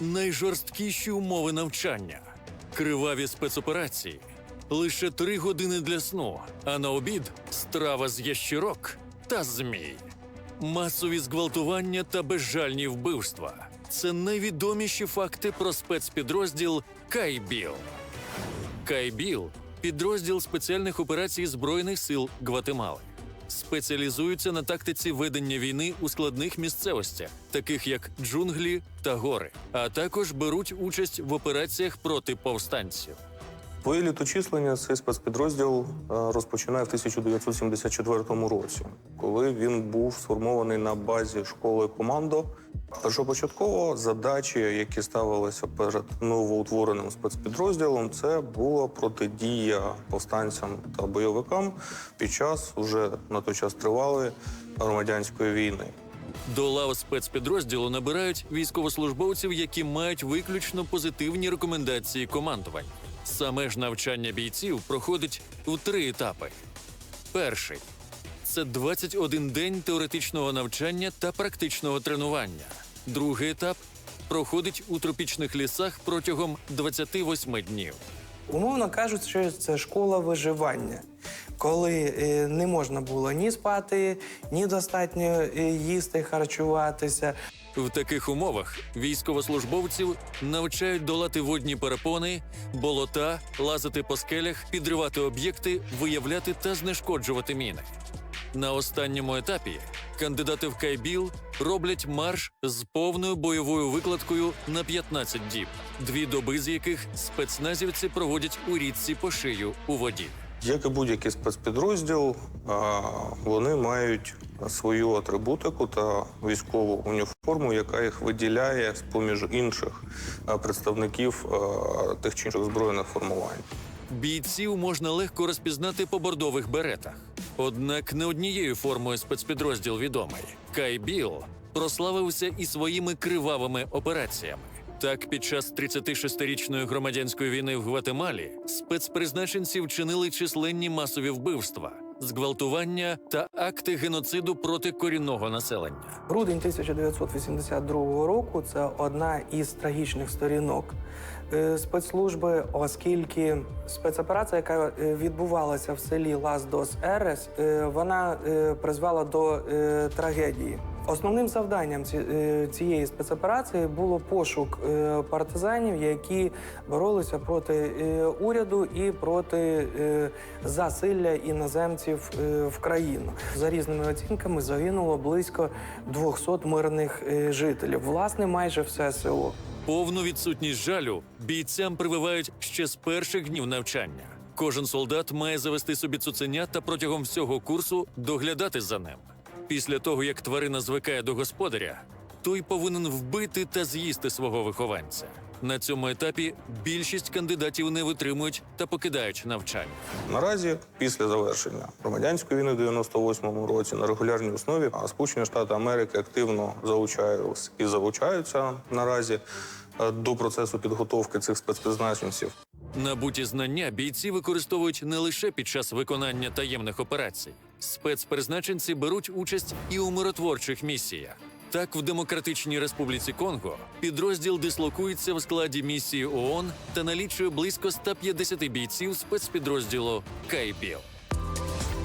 найжорсткіші умови навчання, криваві спецоперації, лише три години для сну, а на обід страва з ящірок та змій. Масові зґвалтування та безжальні вбивства це найвідоміші факти про спецпідрозділ Кайбіл. Кайбіл підрозділ спеціальних операцій Збройних сил Гватемали. Спеціалізуються на тактиці ведення війни у складних місцевостях, таких як джунглі та гори, а також беруть участь в операціях проти повстанців. Своє літочислення цей спецпідрозділ е, розпочинає в 1974 році, коли він був сформований на базі школи командо. Першопочатково задачі, які ставилися перед новоутвореним спецпідрозділом, це була протидія повстанцям та бойовикам під час уже на той час тривалої громадянської війни. До лав спецпідрозділу набирають військовослужбовців, які мають виключно позитивні рекомендації командувань. Саме ж навчання бійців проходить у три етапи. Перший це 21 день теоретичного навчання та практичного тренування. Другий етап проходить у тропічних лісах протягом 28 днів. Умовно кажучи, це школа виживання, коли е, не можна було ні спати, ні достатньо е, їсти, харчуватися. В таких умовах військовослужбовців навчають долати водні перепони, болота, лазити по скелях, підривати об'єкти, виявляти та знешкоджувати міни. На останньому етапі кандидати в Кайбіл роблять марш з повною бойовою викладкою на 15 діб, дві доби з яких спецназівці проводять у річці по шию у воді. Як і будь-який спецпідрозділ, вони мають свою атрибутику та військову уніформу, яка їх виділяє з поміж інших представників тих чи інших збройних формувань. Бійців можна легко розпізнати по бордових беретах. Однак не однією формою спецпідрозділ відомий. Кайбіл прославився і своїми кривавими операціями. Так, під час 36-річної громадянської війни в Гватемалі спецпризначенці вчинили численні масові вбивства, зґвалтування та акти геноциду проти корінного населення. Грудень 1982 року це одна із трагічних сторінок е, спецслужби, оскільки спецоперація, яка е, відбувалася в селі Лас-Дос Ерес, е, вона призвела до трагедії. Основним завданням е, цієї спецоперації було пошук е, партизанів, які боролися проти е, уряду і проти засилля іноземців в країну. За різними оцінками загинуло близько 200 мирних жителів. Власне, майже все село. Повну відсутність жалю бійцям прививають ще з перших днів навчання. Кожен солдат має завести собі цуценя та протягом всього курсу доглядати за ним. Після того, як тварина звикає до господаря, той повинен вбити та з'їсти свого вихованця. На цьому етапі більшість кандидатів не витримують та покидають навчання. Наразі, після завершення громадянської війни в 98-му році на регулярній основі, а Сполучені Штати Америки активно залучаються і залучаються наразі е, до процесу підготовки цих спецпризначенців. Набуті знання бійці використовують не лише під час виконання таємних операцій. Спецпризначенці беруть участь і у миротворчих місіях. Так, в Демократичній Республіці Конго підрозділ дислокується в складі місії ООН та налічує близько 150 бійців спецпідрозділу Кайбіл.